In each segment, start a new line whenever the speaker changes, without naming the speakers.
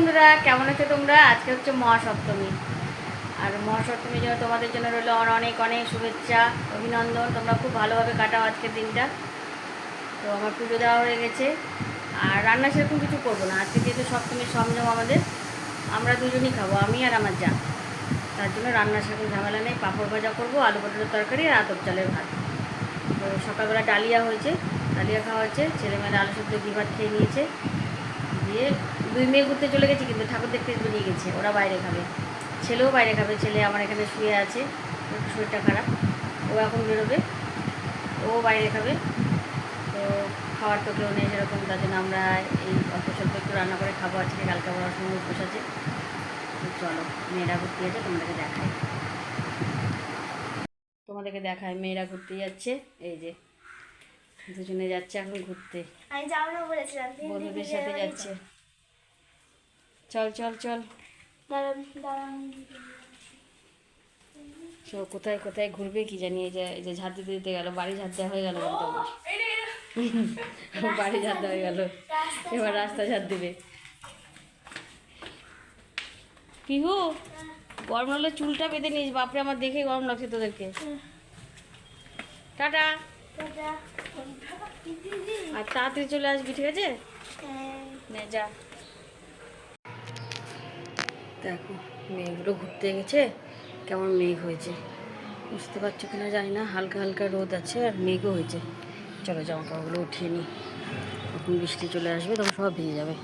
বন্ধুরা, কেমন আছে তোমরা? আজকে হচ্ছে মহাসপ্তমী। আর মহাসপ্তমীর জন্য তোমাদের জন্য রইল অনেক অনেক শুভেচ্ছা, অভিনন্দন। তোমরা খুব ভালোভাবে কাটাও আজকের দিনটা। তো আমার পুজো দেওয়া হয়ে গেছে। আর রান্না সেরকম কিছু করব না। আজকে যেহেতু সপ্তমীর সরঞ্জাম আমাদের, আমরা দুজনই খাব, আমি আর আমার যা। তার জন্য রান্না সেরকম ঝামেলা নেই। পাঁপড় ভাজা করব, আলু পটলের তরকারি আর আতপ চালের ভাত। তো সকালবেলা ডালিয়া হয়েছে, ডালিয়া খাওয়া হয়েছে। ছেলেমেয়েরা আলু শুদ্ধ ঘি ভাত খেয়ে নিয়েছে। দিয়ে দুই মেয়ে ঘুরতে চলে গেছে কিন্তু ঠাকুর দেখতে বেরিয়ে গেছে। ওরা বাইরে খাবে। ছেলেও বাইরে খাবে ছেলে আমার এখানে শুয়ে আছে ওর শরীরটা খারাপ। ও এখন বেরোবে ও বাইরে খাবে। তো খাওয়ার তো কেউ নেই সেরকম তার জন্য আমরা এই অল্প স্বল্প একটু রান্না করে খাব। আজকে কালকে আমার সঙ্গে উপোস আছে। চলো মেয়েরা ঘুরতে যাচ্ছে তোমাদেরকে দেখায় তোমাদেরকে দেখায় মেয়েরা ঘুরতে যাচ্ছে। এই যে দুজনে যাচ্ছে এখন ঘুরতে। বন্ধুদের সাথে যাচ্ছে। চল চল চল।
দাঁড়ান
কোথায় কোথায় ঘুরবে কি জানি এই যে এই যে ঝাড় দিতে দিতে গেল বাড়ি ঝাড় দেওয়া হয়ে গেল কিন্তু আমার বাড়ি ঝাড় দেওয়া হয়ে গেল। এবার রাস্তা ঝাড় দিবে। পিহু গরম লাগলে চুলটা বেঁধে নিস বাপরে আমার দেখে গরম লাগছে তোদেরকে। টাটা। আর তাড়াতাড়ি চলে আসবি ঠিক আছে?
হ্যাঁ।
নে যা। দেখো, মেঘগুলো ঘুরতে গেছে। কেমন মেঘ হয়েছে? বুঝতে পারছ কিনা জানি না। হালকা হালকা রোদ আছে আর মেঘও হয়েছে। চলো জামা কাপড়গুলো উঠিয়ে নিই। তখন বৃষ্টি চলে আসবে তখন সব ভিজে যাবে।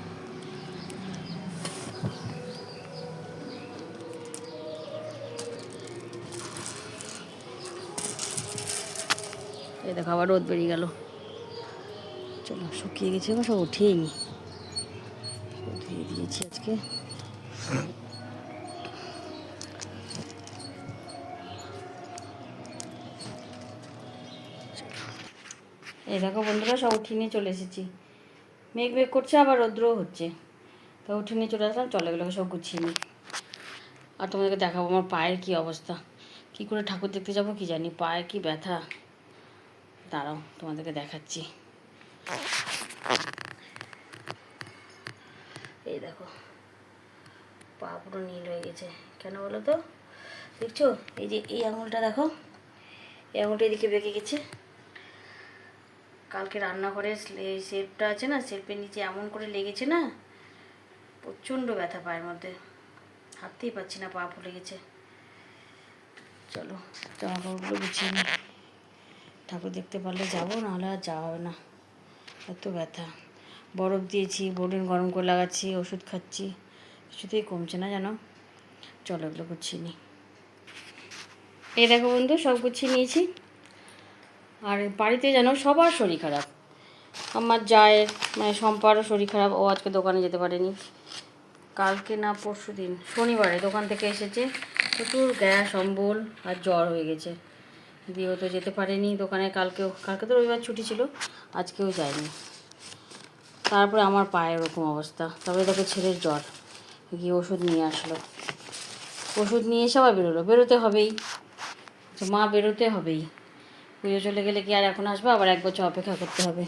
এই দেখো আবার রোদ বেরিয়ে গেল। চলো শুকিয়ে গেছে এখন সব উঠিয়েই নি ধুয়ে দিয়েছি আজকে। এই দেখো বন্ধুরা, সব উঠিয়ে নিয়ে চলে এসেছি। মেঘ মেঘ করছে, আবার রৌদ্রও হচ্ছে। তো উঠিয়ে নিয়ে চলে আসলাম, চলে গেলো সব গুছিয়ে নিই। আর তোমাদেরকে দেখাবো আমার পায়ের কি অবস্থা। কি করে ঠাকুর দেখতে যাব কি জানি, পায়ে কি ব্যথা। দাঁড়াও, তোমাদেরকে দেখাচ্ছি। এই দেখো, পা পুরো নীল হয়ে গেছে। কেন বলো তো? দেখছ? এই যে এই আঙুলটা দেখো, এই আঙুলটা এদিকে বেঁকে গেছে। কালকে রান্নাঘরে শেল্পটা আছে না শেল্পের নিচে এমন করে লেগেছে না, প্রচণ্ড ব্যথা পায়ের মধ্যে। হাঁটতেই পারছি না, পা ফুলে গেছে। চলো জামা কাপড়গুলো গুছিয়ে নিই। ঠাকুর দেখতে পারলে যাব, নাহলে আর যাওয়া হবে না। এত ব্যথা। বরফ দিয়েছি বোর্ডিন গরম করে লাগাচ্ছি, ওষুধ খাচ্ছি। কিছুতেই কমছে না জানো চলো এগুলো গুছিয়ে নিই। এই দেখো বন্ধু, সব গুছিয়ে নিয়েছি। আর বাড়িতে যেন সবার শরীর খারাপ। আমার জায়ের মানে সম্পারও শরীর খারাপ, ও আজকে দোকানে যেতে পারেনি। কালকে না পরশু দিন, শনিবারে দোকান থেকে এসেছে। প্রচুর গ্যাস, অম্বল আর জ্বর হয়ে গেছে। দিয়ে তো যেতে পারেনি দোকানে, কালকেও, কালকে তো রবিবার ছুটি ছিল, আজকেও যায়নি। তারপরে আমার পায়ের ওরকম অবস্থা। তারপরে দেখো ছেলের জ্বর, গিয়ে ওষুধ নিয়ে আসলো। ওষুধ নিয়ে এসে আবার বেরোলো। বেরোতে হবেই। তো মা বেরোতে হবেই। পুজো চলে গেলে কি আর এখন আসব? আবার এক বছর অপেক্ষা করতে হবে।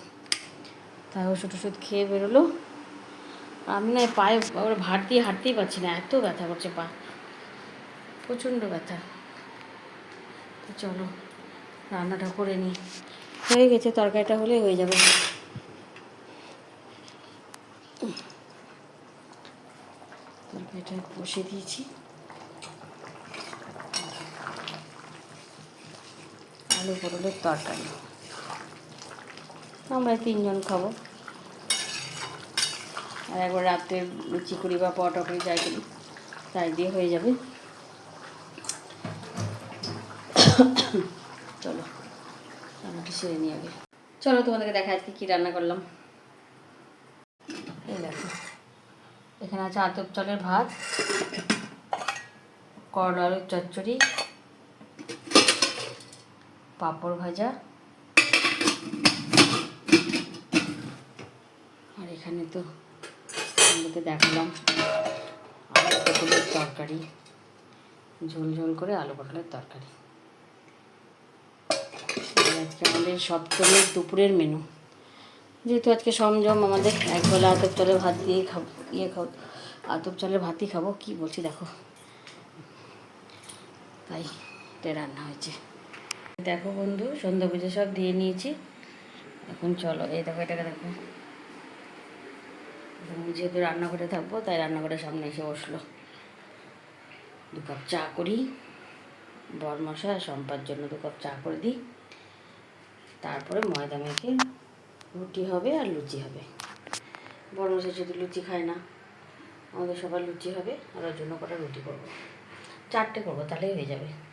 তাই ওষুধ ওষুধ খেয়ে বেরোলো। আমি না পায়ে ওর ভাট দিয়ে হাঁটতেই পারছি না, এত ব্যথা করছে পা। প্রচণ্ড ব্যথা। তো চলো, রান্নাটা করে নিই। হয়ে গেছে, তরকারিটা হলে হয়ে যাবে। তরকারিটা বসিয়ে দিয়েছি। আলু পটলের তরকারি। আমরা তিনজন খাব। আর একবার রাত্রে লুচি করি বা পরোটা করি, যাই করি, তাই দিয়ে হয়ে যাবে। চলো, রান্নাটা সেরে নিয়ে আগে। চলো, তোমাদেরকে দেখা আজকে কী রান্না করলাম। এই দেখো, এখানে আছে আতপ চালের ভাত, করলা আলুর চচ্চড়ি পাঁপড় ভাজা। আর এখানে তো আমাদেরকে দেখালাম আলু পটলের তরকারি। ঝোল ঝোল করে আলু পটলের তরকারি। আজকে আমাদের সপ্তমীর দুপুরের মেনু যেহেতু আজকে সমজম আমাদের, এক একবেলা আতপ চালের ভাত দিয়ে খাব ইয়ে খাও আতপ চালের ভাতই খাব, কি বলছি দেখো। তাই, এটা রান্না হয়েছে। দেখো বন্ধু, সন্ধ্যা পুজো সব দিয়ে নিয়েছি। এখন চলো, এই দেখো, এটাকে দেখো। যেহেতু রান্নাঘরে থাকব, তাই রান্নাঘরের সামনে এসে বসল। দু কাপ চা করি। বরমশা সম্পার জন্য দু কাপ চা করে দিই। তারপরে ময়দা মেখে রুটি হবে আর লুচি হবে। বরমশা যদি লুচি খায় না, আমাদের সবার লুচি হবে, আর ওর জন্য কটা রুটি করব। চারটে করব, তাহলেই হয়ে যাবে।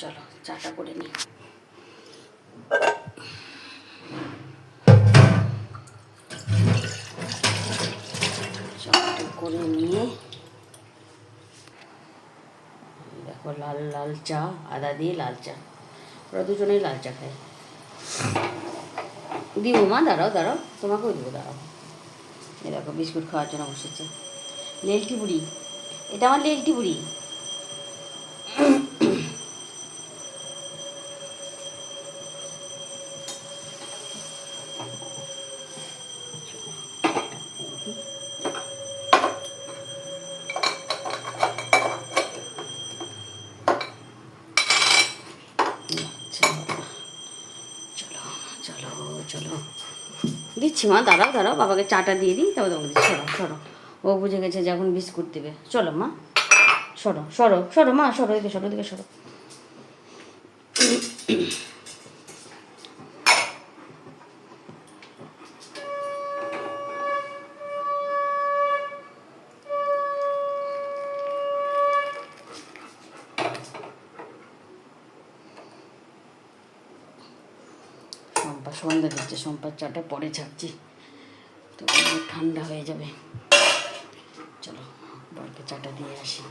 চলো, চাটা করে নিই। চাটা করে নিয়ে দেখো লাল লাল চা, আদা দিয়ে লাল চা। ওরা দুজনেই লাল চা খায়। দিব মা, দাঁড়াও দাঁড়াও, তোমাকেও দিব, দাঁড়াও। এই দেখো, বিস্কুট খাওয়ার জন্য বসেছে। লেলটি বুড়ি, এটা আমার লেলটি বুড়ি চলো চলো চলো দিচ্ছি, মা, দাঁড়াও দাঁড়াও, বাবাকে চাটা দিয়ে দিই, তারপর তোমাকে দিচ্ছি। সরো সরো। ও বুঝে গেছে যে এখন বিস্কুট দেবে। চলো, মা। সরো সরো সরো, মা, সরো, এদিকে সরো এদিকে সরো। সন্ধ্যা দিচ্ছে সম্পার চাটা পরে ছাড়ছি। তো ঠান্ডা হয়ে যাবে। চলো, বরকে চাটা দিয়ে আসি।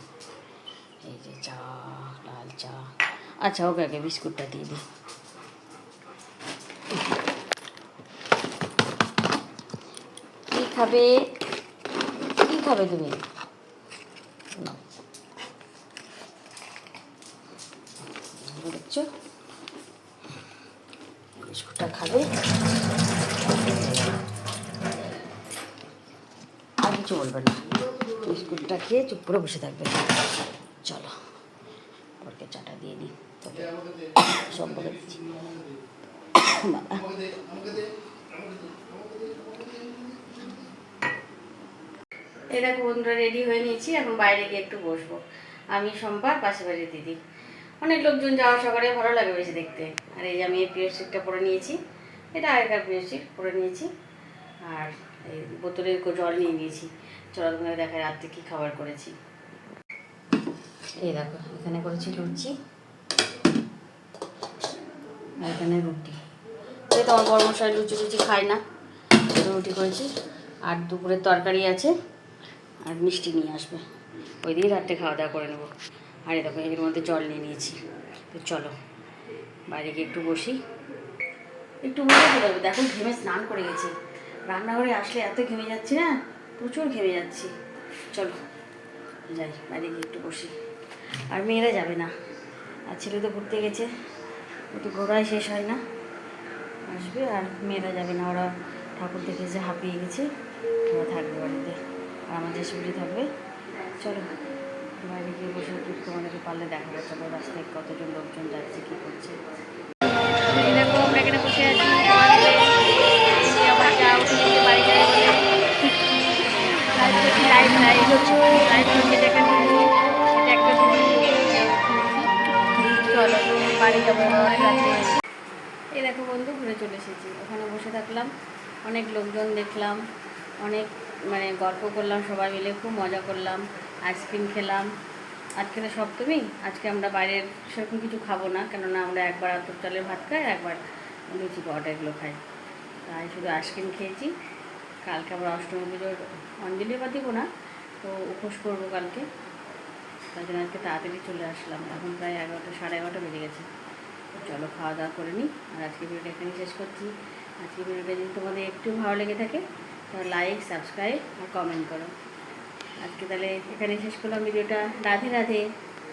এই যে চা, লাল চা। আচ্ছা ওকে আগে বিস্কুটটা দিয়ে দিই। কি খাবে? কি খাবে তুমি। দেখছ বিস্কুটটা খাবে আর কিছু বলবে না বিস্কুটটা খেয়ে চুপ করে বসে থাকবে চলো ওরকে চাটা দিয়ে দিই তবে সব বলে দিচ্ছি বাবা এই দেখো বন্ধুরা রেডি হয়ে নিয়েছি, এখন বাইরে গিয়ে একটু বসবো। আমি সোমবার পাশে বাড়ির দিদি। অনেক লোকজন যাওয়া আসা করে, ভালো লাগে বেশি দেখতে। আর এই যে আমি এই পিওর পরে নিয়েছি, এটা আগেকার পিওর পরে নিয়েছি। আর এই বোতলের জল নিয়ে নিয়েছি চলো তোমাদের দেখায় রাত্রে কী খাবার করেছি। এই দেখো, এখানে করেছি লুচি। আর এখানে রুটি। এই তো আমার বড় মশাই লুচি লুচি খায় না রুটি করেছি। আর দুপুরের তরকারি আছে, আর মিষ্টি নিয়ে আসবে। ওই দিয়ে রাত্রে খাওয়া দাওয়া করে নেব। আর দেখো, এর মধ্যে জল নিয়ে নিয়েছি। তো চলো, বাইরে গিয়ে একটু বসি। একটু মনে চলে যাবে, দেখো ঘেমে স্নান করে গেছি। রান্নাঘরে আসলে এত ঘেমে যাচ্ছি না, প্রচুর ঘেমে যাচ্ছি। চলো, যাই, বাইরে গিয়ে একটু বসি। আর মেয়েরা যাবে না, আর ছেলে তো ঘুরতে গেছে, ও তো ঘোরাই শেষ হয় না। আসবে আর মেয়েরা যাবে না, ওরা ঠাকুর দেখে যে হাঁপিয়ে গেছে, ওরা থাকবে বাড়িতে, আর আমার শাশুড়ি থাকবে। চলো। বাইরে গিয়ে বসে একটু তোমাদেরকে পারলে দেখাবো চলো রাস্তায় কতজন লোকজন যাচ্ছে, কী করছে? এই দেখো বন্ধু, ঘুরে চলে এসেছি। ওখানে বসে থাকলাম। অনেক লোকজন দেখলাম। অনেক মানে গল্প করলাম সবাই মিলে, খুব মজা করলাম। আইসক্রিম খেলাম। আজকে তো সপ্তমী আজকে আমরা বাইরের সেরকম কিছু খাব না, কেননা আমরা একবার আতর চালের ভাত খাই একবার লুচি পাওয়াটা এগুলো খাই। তাই শুধু আইসক্রিম খেয়েছি। কালকে আবার অষ্টমী পুজোর অঞ্জলি বা দিব না, তো উপোস করব কালকে। তার জন্য আজকে তাড়াতাড়ি চলে আসলাম। এখন প্রায় এগারোটা, সাড়ে এগারোটা বেজে গেছে। চলো খাওয়া দাওয়া করে নিই। আর আজকে ভিডিওটা এখানে শেষ করছি। আজকে ভিডিওটা যদি তোমাদের একটু ভালো লেগে থাকে, তাহলে লাইক সাবস্ক্রাইব আর কমেন্ট করো। আজকে তাহলে এখানে শেষ করলাম ভিডিওটা। রাধে রাধে।